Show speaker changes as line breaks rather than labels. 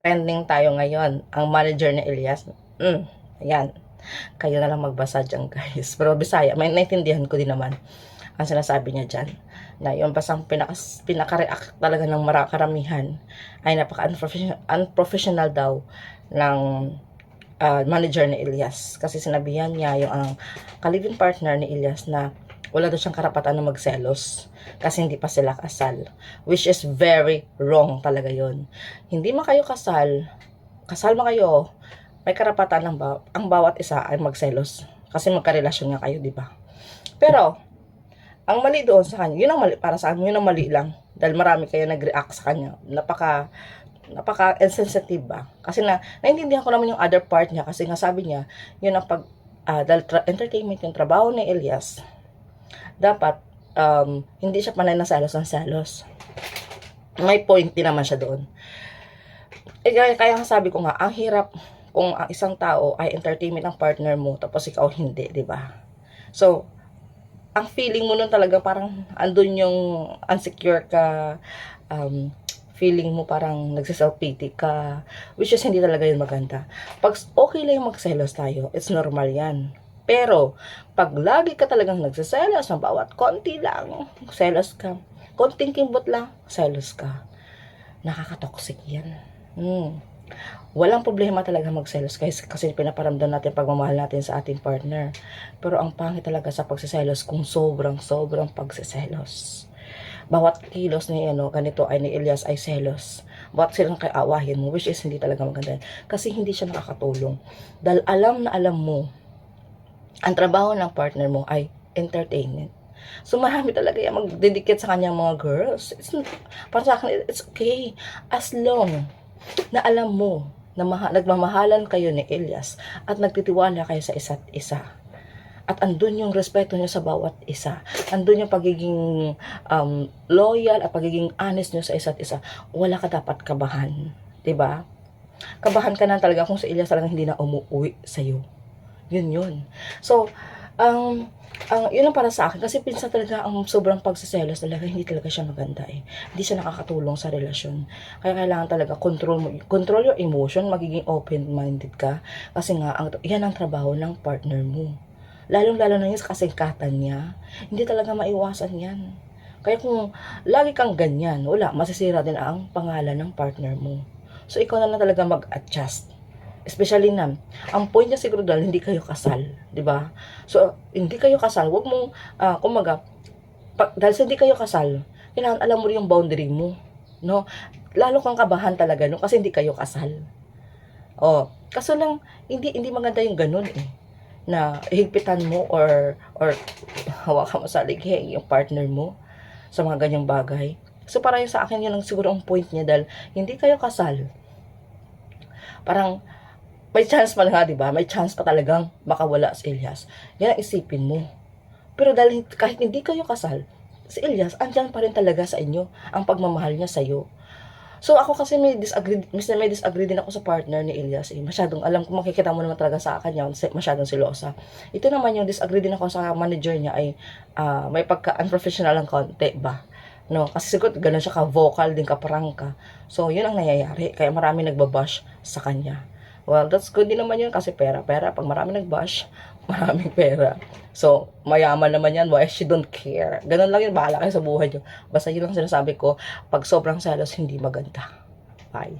trending tayo ngayon, ang manager ni Elias. Mm, ayan. Kayo na lang magbasa dyan, guys. Pero Bisaya, may naintindihan ko din naman ang sinasabi niya dyan. Na yung basang pinaka, pinaka-react talaga ng mara- karamihan ay napaka-unprofessional unprofessional daw ng ah, manager ni Elias. Kasi sinabihan niya yung ang kaliving partner ni Elias na wala daw siyang karapatan na magselos kasi hindi pa sila kasal. Which is very wrong talaga yon hindi man kayo kasal, kasal man kayo, may karapatan ng ba- ang bawat isa ay magselos. Kasi magkarelasyon nga kayo, di ba? Pero, ang mali doon sa kanya, yun ang mali, para sa akin, yun ang mali lang. Dahil marami kayo nag-react sa kanya. Napaka, napaka insensitive ba? Kasi na, naintindihan ko naman yung other part niya kasi nga sabi niya, yun ang pag, ah, dahil entertainment yung trabaho ni Elias, dapat, um, hindi siya panay na selos ng selos. May point din naman siya doon. Eh, kaya, kaya sabi ko nga, ang hirap kung ang isang tao ay entertainment ang partner mo, tapos ikaw hindi, di ba? So, ang feeling mo nun talaga parang andun yung insecure ka, um, feeling mo parang nagsiself-pity ka, which is hindi talaga yun maganda. Pag okay lang yung magselos tayo, it's normal yan. Pero, pag lagi ka talagang nagsiselos, ng bawat konti lang, selos ka, konting kimbot lang, selos ka, nakaka-toxic yan. Hmm. Walang problema talaga magselos kasi, kasi pinaparamdam natin pagmamahal natin sa ating partner. Pero ang pangit talaga sa pagsiselos kung sobrang sobrang pagsiselos. Bawat kilos ni ano, ganito ay ni Elias ay selos. Bawat silang kay awahin mo, which is hindi talaga maganda. Kasi hindi siya nakakatulong. Dahil alam na alam mo, ang trabaho ng partner mo ay entertainment. So marami talaga yung magdedicate sa kanyang mga girls. It's, para sa akin, it's okay. As long na alam mo na maha- nagmamahalan kayo ni Elias at nagtitiwala kayo sa isa't isa. At andun yung respeto nyo sa bawat isa. Andun yung pagiging um, loyal at pagiging honest nyo sa isa't isa. Wala ka dapat kabahan. ba? Kabahan ka na talaga kung si Elias talagang hindi na umuwi sa'yo. Yun yun. So, ang ang yun ang para sa akin kasi pinsan talaga ang sobrang pagsiselos talaga hindi talaga siya maganda eh. Hindi siya nakakatulong sa relasyon. Kaya kailangan talaga control mo control your emotion, magiging open-minded ka kasi nga ang yan ang trabaho ng partner mo. Lalong-lalo na yun sa kasingkatan niya. Hindi talaga maiwasan yan. Kaya kung lagi kang ganyan, wala, masisira din ang pangalan ng partner mo. So, ikaw na lang talaga mag-adjust. Especially na, ang point niya siguro dahil hindi kayo kasal, di ba? So, hindi kayo kasal, wag mong, ah, kumaga, pag, dahil sa hindi kayo kasal, kailangan alam mo rin yung boundary mo, no? Lalo kang kabahan talaga, no? Kasi hindi kayo kasal. Oh, kaso lang, hindi, hindi maganda yung ganun, eh na higpitan mo or or hawakan mo sa lighe yung partner mo sa mga ganyang bagay. So para yung sa akin yun ang siguro ang point niya dahil hindi kayo kasal. Parang may chance pa nga, di ba? May chance pa talagang makawala si Elias. Yan ang isipin mo. Pero dahil kahit hindi kayo kasal, si Elias, andyan pa rin talaga sa inyo ang pagmamahal niya sa iyo. So ako kasi may disagree, minsan may disagree din ako sa partner ni Elias. Eh. Masyadong alam ko makikita mo naman talaga sa kanya, masyadong silosa. Ito naman yung disagree din ako sa manager niya ay ah, may pagka unprofessional ang konti ba. No, kasi siguro ganun siya ka-vocal din ka-prangka. So, yun ang nangyayari. Kaya marami nagbabash sa kanya. Well, that's good din naman yun kasi pera-pera. Pag marami nagbash, maraming pera. So, mayaman naman yan. Why she don't care? Ganun lang yun. Bahala kayo sa buhay nyo. Basta yun ang sinasabi ko. Pag sobrang selos, hindi maganda. Bye.